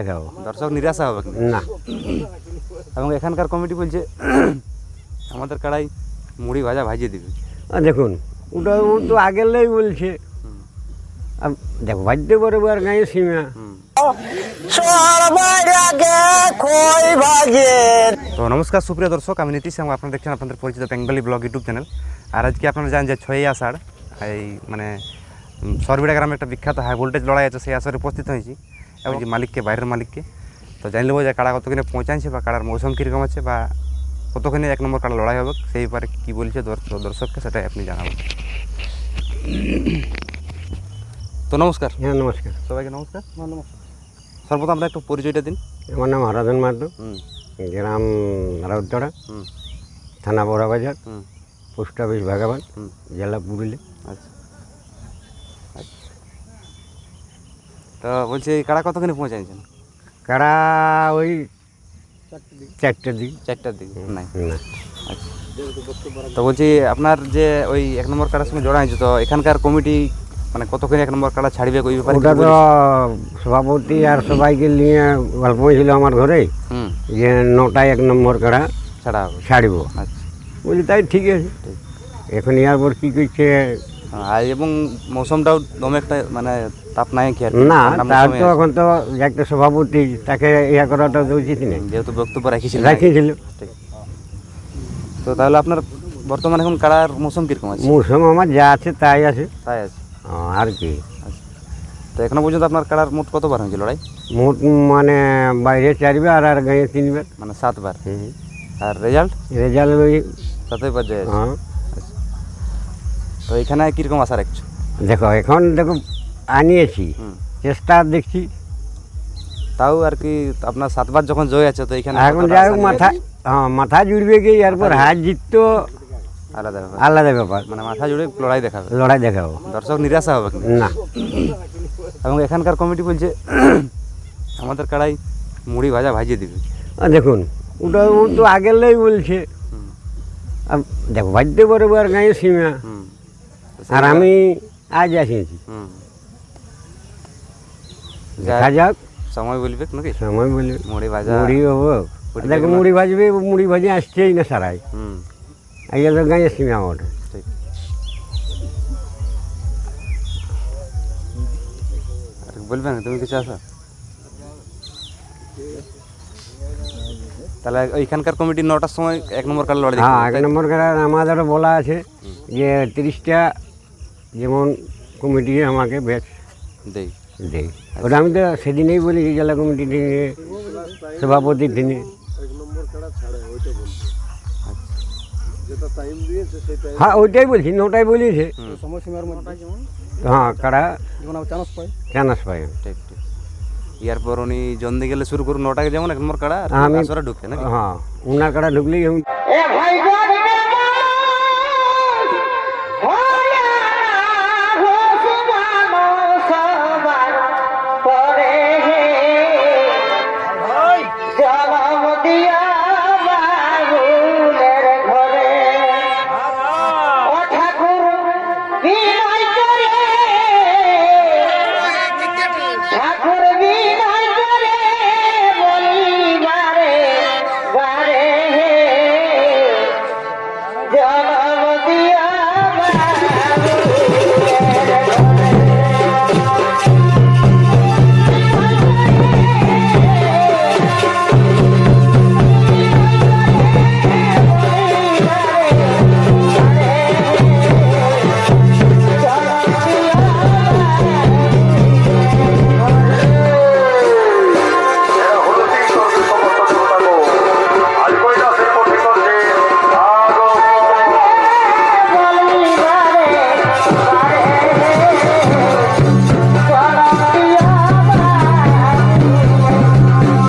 দেখাবো দর্শক নিরাশা হবে না। এবং এখানকার কমিটি বলছে আমাদের কাড়াই মুড়ি ভাজা ভাজিয়ে দিবে। আর দেখুন ওটা ও তো আগেরলাই বলছে। আর দেখো বাদ্য বরাবর গায়ে সীমা তো নমস্কার সুপ্রিয় দর্শক আমি নীতিশ এবং আপনারা দেখছেন আপনাদের পরিচিত বেঙ্গলি ব্লগ ইউটিউব চ্যানেল। আর আজকে আপনারা জানেন যে ছয়ই আষাঢ় এই মানে সরবিড়া গ্রামে একটা বিখ্যাত হাই ভোল্টেজ লড়াই আছে সেই আসরে উপস্থিত হয়েছি। এবং যে মালিককে বাইরের মালিককে। তো জানি নেব যে কাড়া কতখানি পৌঁছাচ্ছে বা কাড়ার মৌসুম কীরকম আছে বা কতখানি এক নম্বর কাড়া লড়াই হবে সেই ব্যাপারে কী বলছে দর্শক- দর্শককে সেটাই আপনি জানাবেন। তো নমস্কার। হ্যাঁ নমস্কার। সবাইকে নমস্কার। নমস্কার। সর্বপ্রথম আমরা একটু পরিচয়টা দিন। আমার নাম হরাধন মাহাতো। গ্রাম রাউতড়া থানা বড়াবাজার। Post office ভাগাবান। জেলা পুরুলি আচ্ছা আচ্ছা। তো বলছি এই কাড়া কতখানি পৌঁছাইছেন কারা ওই চারটের দিক। চারটার দিকে নাই। না আচ্ছা। তো বলছি আপনার যে ওই এক নম্বর কাড়ার সঙ্গে জড়া হয়েছে তো এখানকার কমিটি মানে কতখানি এক নম্বর কাড়া ছাড়বে ওই ব্যাপারে ওটা তো বলেছে? সভাপতি আর সবাইকে নিয়ে গল্প হয়েছিল আমার ঘরে হুম। যে নটায় এক নম্বর কাড়া ছাড়া হবে। ছাড়ব। আচ্ছা। বলি তাই ঠিক আছে। এখন ইয়ার পর কী করছে আর এবং মৌসুমটাও দমে একটা মানে তাপ নাই কি না তার তো এখন তো একটা সভাপতি তাকে ইয়া করাটা উচিত নেই। যেহেতু বক্তব্য রাখিছিল। রাখিয়েছিল ঠিক তো তাহলে আপনার বর্তমানে এখন কাড়ার মৌসুম কীরকম আছে? মৌসুম আমার যা আছে তাই আছে। তাই আছে। আর কি। আচ্ছা। তো এখনও পর্যন্ত আপনার কাড়ার মোট কতবার হয়েছে লড়াই? মোট মানে বাইরে চারবার আর আর গাঁয়ে তিনবার। মানে সাতবার। আর রেজাল্ট? রেজাল্ট ওই সাতই বার যায় হ্যাঁ। তো এখানে কীরকম আশা রাখছো? দেখো এখন দেখো আনিয়েছি। চেষ্টা দেখছি। তাও আর কি আপনার সাতবার যখন জয় আছে তো এখানে এখন যাই হোক মাথা হ্যাঁ মাথা জুড়বে কি? এরপর হাত জিত তো আলাদা ব্যাপার। আলাদা ব্যাপার। মানে মাথা জুড়ে লড়াই দেখাবে। লড়াই দেখাবো। দর্শক নিরাশা হবে না। এবং এখানকার কমিটি বলছে আমাদের কাড়াই মুড়ি ভাজা ভাজিয়ে দিবে। আর দেখুন ওটা ও তো আগেরলাই বলছে। আর দেখো বাদ্য বরাবর গাঁয়ে সীমা। আর সেই- আমি আজ আসিয়েছি হুম দেখা যাক সময় বলবে নাকি সময় বলবে মুড়ি ভাজা মুড়ি হব মুড়ি দেখো বেগুন। মুড়ি ভাজবে ও মুড়ি ভাজি আসছেই না সারাই হুম আগে তো গাঁয়ে সীমা আমার ঠিক আর বলবে না তুমি কিছু আসো তাহলে ওইখানকার কমিটি নটার সময় এক নম্বর কাল লড়াই হ্যাঁ দেখতে এক নম্বর কারা আমাদেরও বলা আছে যে তিরিশটা যেমন কমিটি আমাকে ব্যাচ দেই দেয়। ওটা আমি তো সেদিনেই বলি যে জেলা কমিটি দিনে সভাপতির দিনে হ্যাঁ ওইটাই বলছি নটাই বলিয়েছে। সময়সীমার মধ্যে যেমন হ্যাঁ কারা? যেমন আমার চান্স পাই চানাস পাই ঠিক ঠিক। ইয়ার পর উনি জন্দি গেলে শুরু করুন নটাকে যেমন এক নম্বর কাড়া আর আমি- আসরে ঢুকে নাকি? হ্যাঁ উনার কারা ঢুকলেই আমি এ ভাই গো